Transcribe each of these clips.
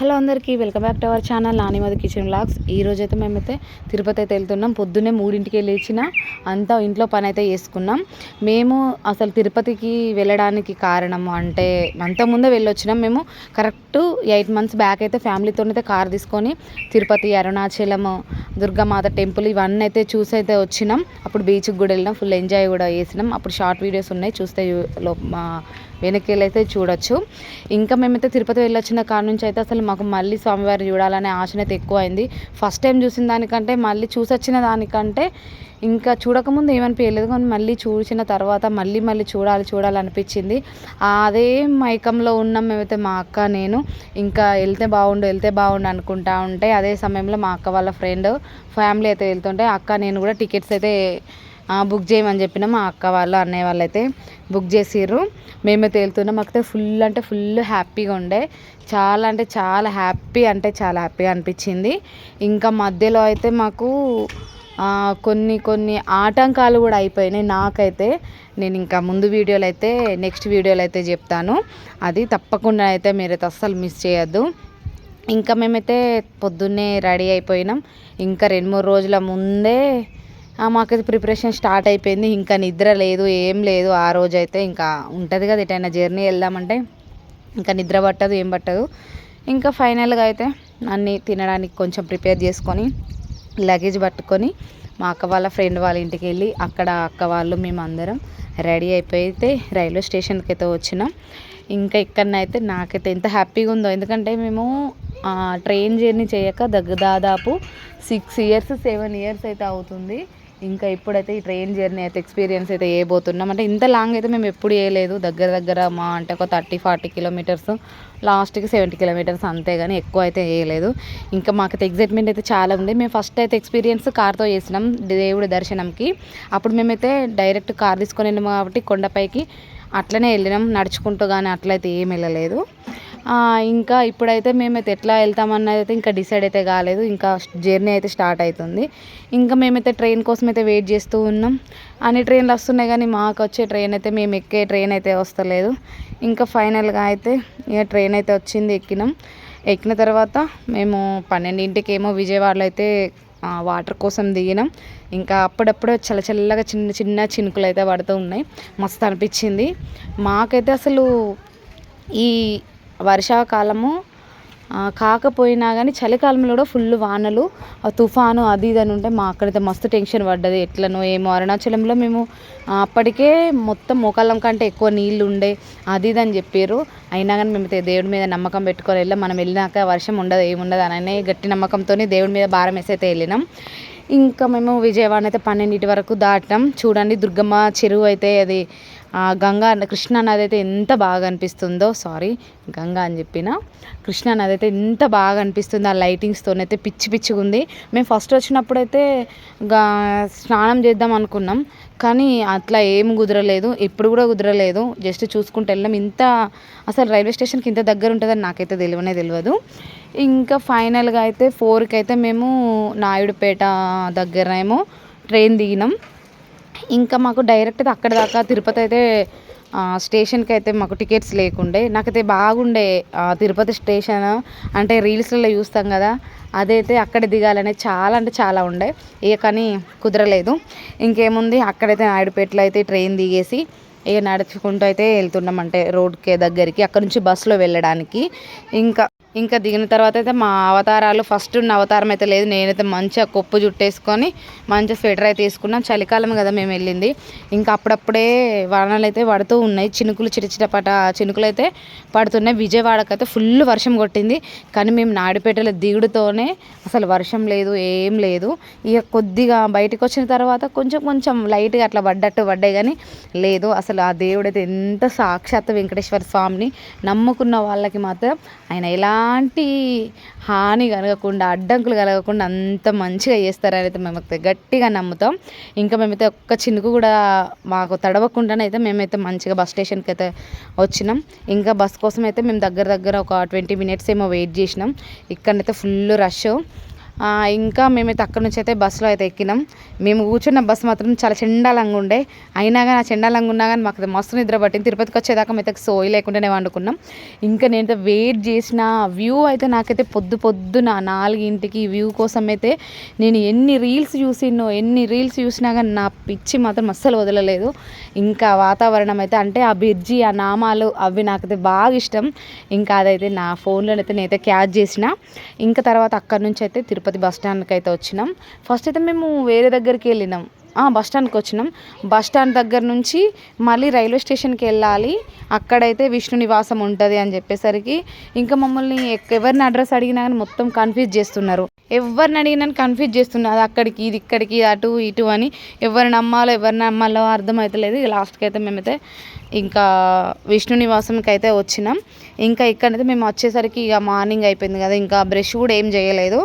Hello అందరికీ welcome back to our channel Nanimadi kitchen vlogs. ఈ రోజు అయితే మేమైతే తిరుపతి అయితే వెళ్తున్నాం. పొద్దున్నే మూడింటికి లేచిన అంతా ఇంట్లో పని అయితే చేసుకున్నాం. మేము అసలు తిరుపతికి వెళ్ళడానికి కారణం అంటే అంత ముందే వెళ్ళొచ్చినాం. మేము కరెక్ట్ ఎయిట్ మంత్స్ బ్యాక్ అయితే ఫ్యామిలీతో అయితే కార్ తీసుకొని తిరుపతి అరుణాచలం దుర్గామాత టెంపుల్ ఇవన్నీ అయితే చూసి అయితే వచ్చినాం. అప్పుడు బీచ్కి కూడా వెళ్ళినాం. ఫుల్ ఎంజాయ్ కూడా చేసినాం. అప్పుడు షార్ట్ వీడియోస్ ఉన్నాయి. చూస్తే మా వెనక్కి చూడొచ్చు. ఇంకా మేమైతే తిరుపతి వెళ్ళొచ్చిన కాడ నుంచి అయితే అసలు మాకు మళ్ళీ స్వామివారిని చూడాలనే ఆశ అయితే ఎక్కువ అయింది ఫస్ట్ టైం చూసిన దానికంటే మళ్ళీ చూసొచ్చిన దానికంటే ఇంకా చూడకముందు ఏమనిపించలేదు కానీ మళ్ళీ చూసిన తర్వాత మళ్ళీ మళ్ళీ చూడాలి చూడాలనిపించింది. అదే మైకంలో ఉన్నాం మేమైతే మా అక్క నేను ఇంకా వెళ్తే బాగుండు వెళ్తే బాగుండు అనుకుంటా ఉంటే అదే సమయంలో మా అక్క వాళ్ళ ఫ్రెండ్ ఫ్యామిలీ అయితే వెళ్తుంటే అక్క నేను కూడా టికెట్స్ అయితే బుక్ చేయమని చెప్పిన మా అక్క వాళ్ళు అన్నయ్య వాళ్ళు అయితే బుక్ చేసిర్రు. మేమే వెళ్తున్నాం మాకైతే ఫుల్ అంటే ఫుల్ హ్యాపీగా ఉండే. చాలా అంటే చాలా హ్యాపీ అంటే చాలా హ్యాపీగా అనిపించింది. ఇంకా మధ్యలో అయితే మాకు కొన్ని కొన్ని ఆటంకాలు కూడా అయిపోయినాయి. నాకైతే నేను ఇంకా ముందు వీడియోలు అయితే నెక్స్ట్ వీడియోలు అయితే చెప్తాను. అది తప్పకుండా అయితే మీరైతే అస్సలు మిస్ చేయొద్దు. ఇంకా మేమైతే పొద్దున్నే రెడీ అయిపోయినాం. ఇంకా రెండు మూడు రోజుల ముందే మాకైతే ప్రిపరేషన్ స్టార్ట్ అయిపోయింది. ఇంకా నిద్ర లేదు ఏం లేదు. ఆ రోజు అయితే ఇంకా ఉంటుంది కదా ఎటైనా జర్నీ వెళ్దామంటే. ఇంకా నిద్ర పట్టదు ఏం పట్టదు. ఇంకా ఫైనల్గా అయితే అన్నీ తినడానికి కొంచెం ప్రిపేర్ చేసుకొని లగేజ్ పట్టుకొని మా అక్క వాళ్ళ ఫ్రెండ్ వాళ్ళ ఇంటికి వెళ్ళి అక్కడ అక్క వాళ్ళు మేము అందరం రెడీ అయిపోయితే రైల్వే స్టేషన్కి అయితే వచ్చినాం. ఇంకా ఇక్కడనైతే నాకైతే ఎంత హ్యాపీగా ఉందో. ఎందుకంటే మేము ట్రైన్ జర్నీ చేయక దగ్గర దాదాపు సిక్స్ ఇయర్స్ సెవెన్ ఇయర్స్ అయితే అవుతుంది. ఇంకా ఇప్పుడైతే ఈ ట్రైన్ జర్నీ అయితే ఎక్స్పీరియన్స్ అయితే చేయబోతున్నాం అంటే ఇంత లాంగ్ అయితే మేము ఎప్పుడు చేయలేదు దగ్గర దగ్గర మా అంటే ఒక థర్టీ ఫార్టీ కిలోమీటర్స్. లాస్ట్కి సెవెంటీ కిలోమీటర్స్ అంతే కానీ ఎక్కువ అయితే వేయలేదు ఇంకా మాకైతే ఎగ్జైట్మెంట్ అయితే చాలా ఉంది. మేము ఫస్ట్ అయితే ఎక్స్పీరియన్స్ కార్తో చేసినాం దేవుడి దర్శనంకి. అప్పుడు మేమైతే డైరెక్ట్ కార్ తీసుకొని వెళ్ళాము కాబట్టి కొండపైకి అట్లనే వెళ్ళినాం. నడుచుకుంటూ కానీ అట్లయితే ఏం వెళ్ళలేదు. ఇంకా ఇప్పుడైతే మేమైతే ఎట్లా వెళ్తామన్నది అయితే ఇంకా డిసైడ్ అయితే కాలేదు. ఇంకా జర్నీ అయితే స్టార్ట్ అవుతుంది ఇంకా మేమైతే ట్రైన్ కోసం అయితే వెయిట్ చేస్తూ ఉన్నాం. అన్ని ట్రైన్లు వస్తున్నాయి కానీ మాకు వచ్చే ట్రైన్ అయితే మేము ఎక్కే ట్రైన్ అయితే వస్తలేదు. ఇంకా ఫైనల్గా అయితే ఇక ట్రైన్ అయితే వచ్చింది ఎక్కినాం. ఎక్కిన తర్వాత మేము పన్నెండింటికి ఏమో విజయవాడలో అయితే వాటర్ కోసం దిగినాం. ఇంకా అప్పుడప్పుడు చల్ల చల్లగా చిన్న చిన్న చినుకులు అయితే పడుతూ ఉన్నాయి. మస్తు అనిపించింది. మాకైతే అసలు ఈ వర్షాకాలము కాకపోయినా కానీ చలికాలంలో కూడా ఫుల్ వానలు. ఆ తుఫాను అది ఇది అని ఉంటే మా అక్కడైతే మస్తు టెన్షన్ పడ్డది. ఎట్లనో ఏమో అరుణాచలంలో మేము అప్పటికే మొత్తం మోకాళ్ళం కంటే ఎక్కువ నీళ్ళు ఉండే అది ఇది అని చెప్పారు. అయినా కానీ మేము దేవుడి మీద నమ్మకం పెట్టుకొని వెళ్ళాం మనం వెళ్ళినాక వర్షం ఉండదు ఏముండదు అని గట్టి నమ్మకంతో దేవుడి మీద భారం వేసి అయితే వెళ్ళినాం. ఇంకా మేము విజయవాడ అయితే పన్నెండింటి వరకు దాటాం. చూడండి దుర్గమ్మ చెరువు అయితే అది గంగా కృష్ణా నది అయితే ఎంత బాగా అనిపిస్తుందో సారీ గంగా అని చెప్పిన. కృష్ణా నది అయితే ఎంత బాగా అనిపిస్తుంది ఆ లైటింగ్స్తోనైతే పిచ్చి పిచ్చిగా ఉంది మేము ఫస్ట్ వచ్చినప్పుడు అయితే గా స్నానం చేద్దాం అనుకున్నాం. కానీ అట్లా ఏం కుదరలేదు ఇప్పుడు కూడా కుదరలేదు. జస్ట్ చూసుకుంటూ వెళ్ళాం ఇంత అసలు రైల్వే స్టేషన్కి ఇంత దగ్గర ఉంటుందని నాకైతే తెలియనే తెలియదు. ఇంకా ఫైనల్గా అయితే ఫోర్కి అయితే మేము నాయుడుపేట దగ్గరేమో ట్రైన్ దిగినాం. ఇంకా మాకు డైరెక్ట్ అక్కడ దాకా తిరుపతి అయితే స్టేషన్కి అయితే మాకు టికెట్స్ లేకుండే. నాకైతే బాగుండే తిరుపతి స్టేషన్. అంటే రీల్స్లలో చూస్తాం కదా అదైతే అక్కడ దిగాలనే చాలా అంటే చాలా ఉండే. ఇక కానీ కుదరలేదు. ఇంకేముంది? అక్కడైతే నాయుడుపేటలో అయితే ట్రైన్ దిగేసి ఇక నడుచుకుంటూ అయితే వెళ్తున్నాం. అంటే రోడ్కి దగ్గరికి అక్కడ నుంచి బస్సులో వెళ్ళడానికి. ఇంకా ఇంకా దిగిన తర్వాత అయితే మా అవతారాలు ఫస్ట్ ఉన్న అవతారం అయితే లేదు. నేనైతే మంచిగా కొప్పు జుట్టేసుకొని మంచిగా స్వెటర్ అయితే తీసుకున్నాం చలికాలం కదా మేము వెళ్ళింది. ఇంకా అప్పుడప్పుడే వానలు అయితే పడుతూ ఉన్నాయి. చినుకులు చిటచిటపట చినుకులు అయితే పడుతున్నాయి. విజయవాడకి అయితే ఫుల్ వర్షం కొట్టింది. కానీ మేము నాడిపేటలో దిగుడుతోనే అసలు వర్షం లేదు ఏం లేదు. ఇక కొద్దిగా బయటకు వచ్చిన తర్వాత కొంచెం కొంచెం లైట్గా అట్లా పడ్డట్టు పడ్డాయి కానీ లేదు. అసలు ఆ దేవుడైతే ఎంత సాక్షాత్ వెంకటేశ్వర స్వామిని నమ్ముకున్న వాళ్ళకి మాత్రం ఆయన ఎలాంటి హాని కలగకుండా అడ్డంకులు కలగకుండా అంత మంచిగా చేస్తారని అయితే మేము అయితే గట్టిగా నమ్ముతాం. ఇంకా మేమైతే ఒక్క చినుకు కూడా మాకు తడవకుండానే అయితే మేమైతే మంచిగా బస్ స్టేషన్కి అయితే వచ్చినాం. ఇంకా బస్ కోసం అయితే మేము దగ్గర దగ్గర ఒక ట్వంటీ మినిట్స్ ఏమో వెయిట్ చేసినాం. ఇక్కడనైతే ఫుల్ రష్. ఇంకా మేమైతే అక్కడ నుంచి అయితే బస్సులో అయితే ఎక్కినాం. మేము కూర్చున్న బస్సు మాత్రం చాలా చెండాలంగా ఉండే. అయినా కానీ ఆ చెండాలంగా ఉన్నా కానీ మాకు మస్తు నిద్ర పట్టింది. తిరుపతికి వచ్చేదాకా అయితే సోయి లేకుండానే వండుకున్నాం. ఇంకా నేనైతే వెయిట్ చేసిన వ్యూ అయితే నాకైతే పొద్దు పొద్దున నాలుగింటికి వ్యూ కోసం అయితే నేను ఎన్ని రీల్స్ చూసినో ఎన్ని రీల్స్ చూసినా కానీ నా పిచ్చి మాత్రం అస్సలు వదలలేదు. ఇంకా వాతావరణం అయితే అంటే ఆ బిర్జి ఆ నామాలు అవి నాకైతే బాగా ఇష్టం. ఇంకా అదైతే నా ఫోన్లోనైతే నేనైతే క్యాచ్ చేసిన. ఇంకా తర్వాత అక్కడ నుంచి అయితే తిరుపతి బస్ స్టాండ్కి అయితే వచ్చినాం. ఫస్ట్ అయితే మేము వేరే దగ్గరికి వెళ్ళినాం. బస్ స్టాండ్కి వచ్చినాం. బస్ స్టాండ్ దగ్గర నుంచి మళ్ళీ రైల్వే స్టేషన్కి వెళ్ళాలి. అక్కడైతే విష్ణు నివాసం ఉంటుంది అని చెప్పేసరికి ఇంకా మమ్మల్ని ఎవరిని అడ్రస్ అడిగినా కానీ మొత్తం కన్ఫ్యూజ్ చేస్తున్నారు. ఎవరిని అడిగినా కన్ఫ్యూజ్ చేస్తున్నారు. అది అక్కడికి ఇది ఇక్కడికి అటు ఇటు అని ఎవరిని నమ్మాలో ఎవరిని నమ్మాలో అర్థమవుతలేదు లాస్ట్కి అయితే మేమైతే ఇంకా విష్ణు నివాసంకి అయితే వచ్చినాం. ఇంకా ఇక్కడైతే మేము వచ్చేసరికి ఇక మార్నింగ్ అయిపోయింది కదా. ఇంకా బ్రష్ కూడా ఏం చేయలేదు.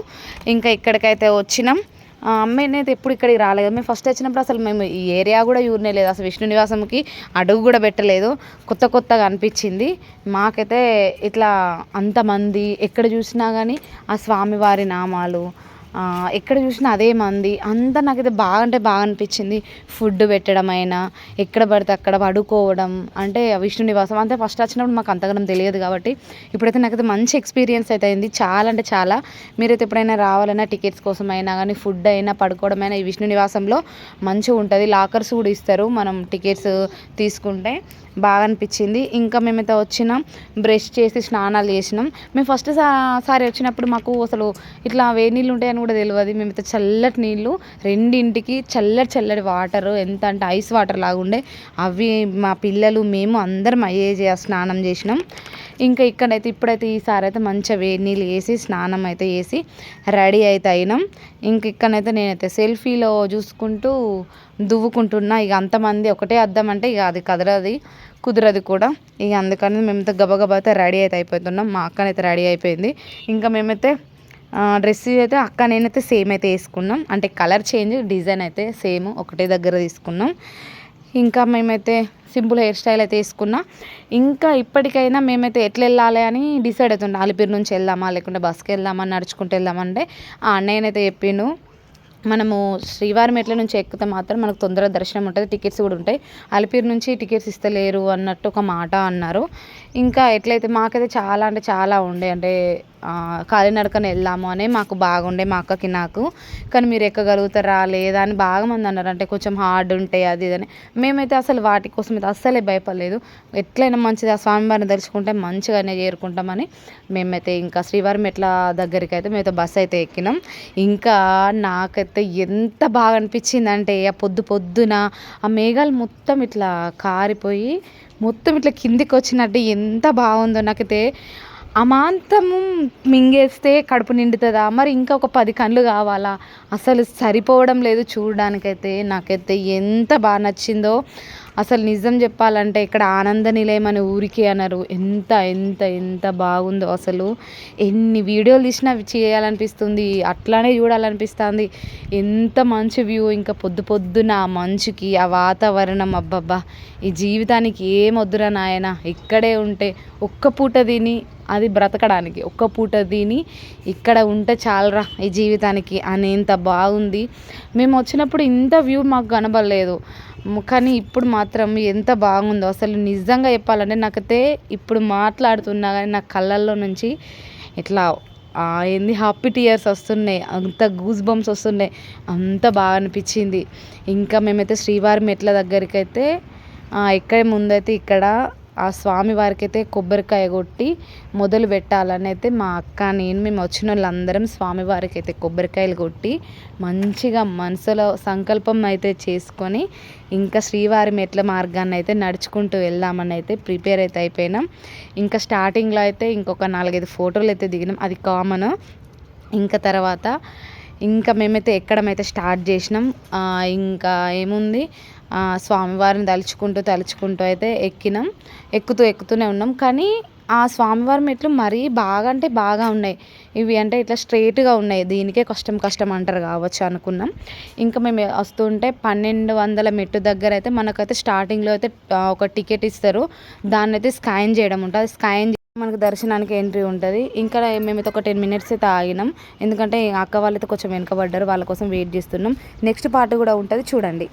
ఇంకా ఇక్కడికైతే వచ్చినాం. అమ్మాయి అయితే ఎప్పుడు ఇక్కడికి రాలేదు. మేము ఫస్ట్ వచ్చినప్పుడు అసలు మేము ఈ ఏరియా కూడా యూరినే లేదు. అసలు విష్ణు నివాసంకి అడుగు కూడా పెట్టలేదు. కొత్త కొత్తగా అనిపించింది. మాకైతే ఇట్లా అంతమంది ఎక్కడ చూసినా కానీ ఆ స్వామివారి నామాలు ఎక్కడ చూసినా అదే మంది. అంతా నాకైతే బాగా అంటే బాగా అనిపించింది. ఫుడ్ పెట్టడం అయినా ఎక్కడ పడితే అక్కడ పడుకోవడం అంటే విష్ణు నివాసం. అంతే ఫస్ట్ వచ్చినప్పుడు మాకు అంతగానం తెలియదు కాబట్టి ఇప్పుడైతే నాకైతే మంచి ఎక్స్పీరియన్స్ అయితే అయింది. చాలా అంటే చాలా. మీరైతే ఎప్పుడైనా రావాలన్నా టికెట్స్ కోసం అయినా కానీ ఫుడ్ అయినా పడుకోవడం అయినా ఈ విష్ణు నివాసంలో మంచిగా ఉంటుంది. లాకర్స్ కూడా ఇస్తారు. మనం టికెట్స్ తీసుకుంటే బాగా అనిపించింది ఇంకా మేమైతే వచ్చినాం బ్రష్ చేసి స్నానాలు చేసినాం. మేము ఫస్ట్ సారి వచ్చినప్పుడు మాకు అసలు ఇట్లా వేడి నీళ్ళు ఉంటాయని కూడా తెలియదు. మేమైతే చల్లటి నీళ్ళు రెండింటికి చల్లటి చల్లటి వాటర్ ఎంత అంటే ఐస్ వాటర్ లాగా ఉండే. అవి మా పిల్లలు మేము అందరం అయ్యే స్నానం చేసినాం. ఇంకా ఇక్కడైతే ఇప్పుడైతే ఈసారి అయితే మంచిగా వేడి నీళ్ళు వేసి స్నానం అయితే చేసి రెడీ అయితే అయినాం. ఇంక ఇక్కడైతే నేనైతే సెల్ఫీలో చూసుకుంటూ దువ్వుకుంటున్నా. ఇక అంతమంది ఒకటే అద్దం అంటే ఇక అది కదరది కుదరదు కూడా. ఇక అందుకని మేమైతే గబగబా అయితే రెడీ అయితే అయిపోతున్నాం. మా అక్కనైతే రెడీ అయిపోయింది. ఇంకా మేమైతే డ్రెస్ అయితే అక్క నేనైతే సేమ్ అయితే వేసుకున్నాం. అంటే కలర్ చేంజ్ డిజైన్ అయితే సేమ్ ఒకటే దగ్గర తీసుకున్నాం. ఇంకా మేమైతే సింపుల్ హెయిర్ స్టైల్ అయితే వేసుకున్నా. ఇంకా ఇప్పటికైనా మేమైతే ఎట్లా వెళ్ళాలి అని డిసైడ్ అవుతుండే అలిపిరి నుంచి వెళ్దామా లేకుంటే బస్కి వెళ్దామా నడుచుకుంటూ వెళ్దామంటే. ఆ అన్నయ్యనైతే చెప్పిండు మనము శ్రీవారి మెట్ల నుంచి ఎక్కితే మాత్రం మనకు తొందరగా దర్శనం ఉంటుంది టికెట్స్ కూడా ఉంటాయి. అలిపిరి నుంచి టికెట్స్ ఇస్తలేరు అన్నట్టు ఒక మాట అన్నారు. ఇంకా ఎట్లయితే మాకైతే చాలా అంటే చాలా ఉండే అంటే కాలినడకన వెళ్దాము అని మాకు బాగుండే మా అక్కకి నాకు. కానీ మీరు ఎక్కగలుగుతారా లేదా అని బాగా మంది అన్నారు. అంటే కొంచెం హార్డ్ ఉంటాయి అది ఇది అని. మేమైతే అసలు వాటి కోసం అయితే అస్సలే భయపడలేదు. ఎట్లయినా మంచిది. ఆ స్వామివారిని తలుచుకుంటే మంచిగానే చేరుకుంటామని మేమైతే ఇంకా శ్రీవారి మెట్ల దగ్గరికి అయితే మేమైతే బస్సు అయితే ఎక్కినాం. ఇంకా నాకైతే ఎంత బాగా అనిపించిందంటే ఆ పొద్దు పొద్దున ఆ మేఘాలు మొత్తం ఇట్లా కారిపోయి మొత్తం ఇట్లా కిందికి వచ్చినట్టు ఎంత బాగుందో. నాకైతే అమాంతము మింగేస్తే కడుపు నిండుతుందా? మరి ఇంకా ఒక పది కళ్ళు కావాలా? అసలు సరిపోవడం లేదు చూడడానికైతే నాకైతే ఎంత బాగా నచ్చిందో. అసలు నిజం చెప్పాలంటే ఇక్కడ ఆనంద నిలయం అనే ఊరికి అన్నారు. ఎంత ఎంత ఎంత బాగుందో అసలు. ఎన్ని వీడియోలు తీసినా చేయాలనిపిస్తుంది అట్లానే చూడాలనిపిస్తుంది. ఎంత మంచి వ్యూ ఇంకా పొద్దు పొద్దున ఆ మంచుకి ఆ వాతావరణం అబ్బబ్బా. ఈ జీవితానికి ఏం వద్దురా నాయన? ఇక్కడే ఉంటే ఒక్క పూట తిని అది బ్రతకడానికి. ఒక్క పూట తిని ఇక్కడ ఉంటే చాలరా ఈ జీవితానికి అనేంత బాగుంది. మేము వచ్చినప్పుడు ఇంత వ్యూ మాకు కనబడలేదు. కానీ ఇప్పుడు మాత్రం ఎంత బాగుందో. అసలు నిజంగా చెప్పాలంటే నాకైతే ఇప్పుడు మాట్లాడుతున్నా కానీ నా కళ్ళల్లో నుంచి ఇట్లా ఏంది హ్యాపీ టీయర్స్ వస్తున్నాయి. అంత గూస్ బంప్స్ వస్తున్నాయి. అంత బాగా అనిపించింది. ఇంకా మేమైతే శ్రీవారి మెట్ల దగ్గరికి అయితే ఎక్కడ ముందైతే ఇక్కడ ఆ స్వామి వారికి అయితే కొబ్బరికాయ కొట్టి మొదలు పెట్టాలని అయితే మా అక్క నేను మేము వచ్చిన వాళ్ళందరం స్వామివారికి అయితే కొబ్బరికాయలు కొట్టి మంచిగా మనసులో సంకల్పం అయితే చేసుకొని ఇంకా శ్రీవారి మెట్ల మార్గాన్ని అయితే నడుచుకుంటూ వెళ్దామని అయితే ప్రిపేర్ అయితే అయిపోయినాం. ఇంకా స్టార్టింగ్లో అయితే ఇంకొక నాలుగైదు ఫోటోలు అయితే దిగినాం. అది కామన్. ఇంకా తర్వాత ఇంకా మేమైతే ఎక్కడమైతే స్టార్ట్ చేసినాం ఇంకా ఏముంది? స్వామివారిని తలుచుకుంటూ తలుచుకుంటూ అయితే ఎక్కినాం. ఎక్కుతూ ఎక్కుతూనే ఉన్నాం. కానీ ఆ స్వామివారి మెట్లు మరీ బాగా అంటే బాగా ఉన్నాయి. ఇవి అంటే ఇట్లా స్ట్రైట్గా ఉన్నాయి. దీనికే కష్టం కష్టం అంటారు కావచ్చు అనుకున్నాం. ఇంకా మేము వస్తుంటే పన్నెండు వందల మెట్టు దగ్గర అయితే మనకైతే స్టార్టింగ్లో అయితే ఒక టికెట్ ఇస్తారు. దాన్ని అయితే స్కాన్ చేయడం ఉంటుంది. స్కాన్ మనకు దర్శనానికి ఎంట్రీ ఉంటుంది. ఇంకా మేమైతే ఒక టెన్ మినిట్స్ అయితే ఆగినాం. ఎందుకంటే అక్క వాళ్ళైతే కొంచెం వెనకబడ్డారు. వాళ్ళ కోసం వెయిట్ చేస్తున్నాం. నెక్స్ట్ పార్ట్ కూడా ఉంటుంది. చూడండి.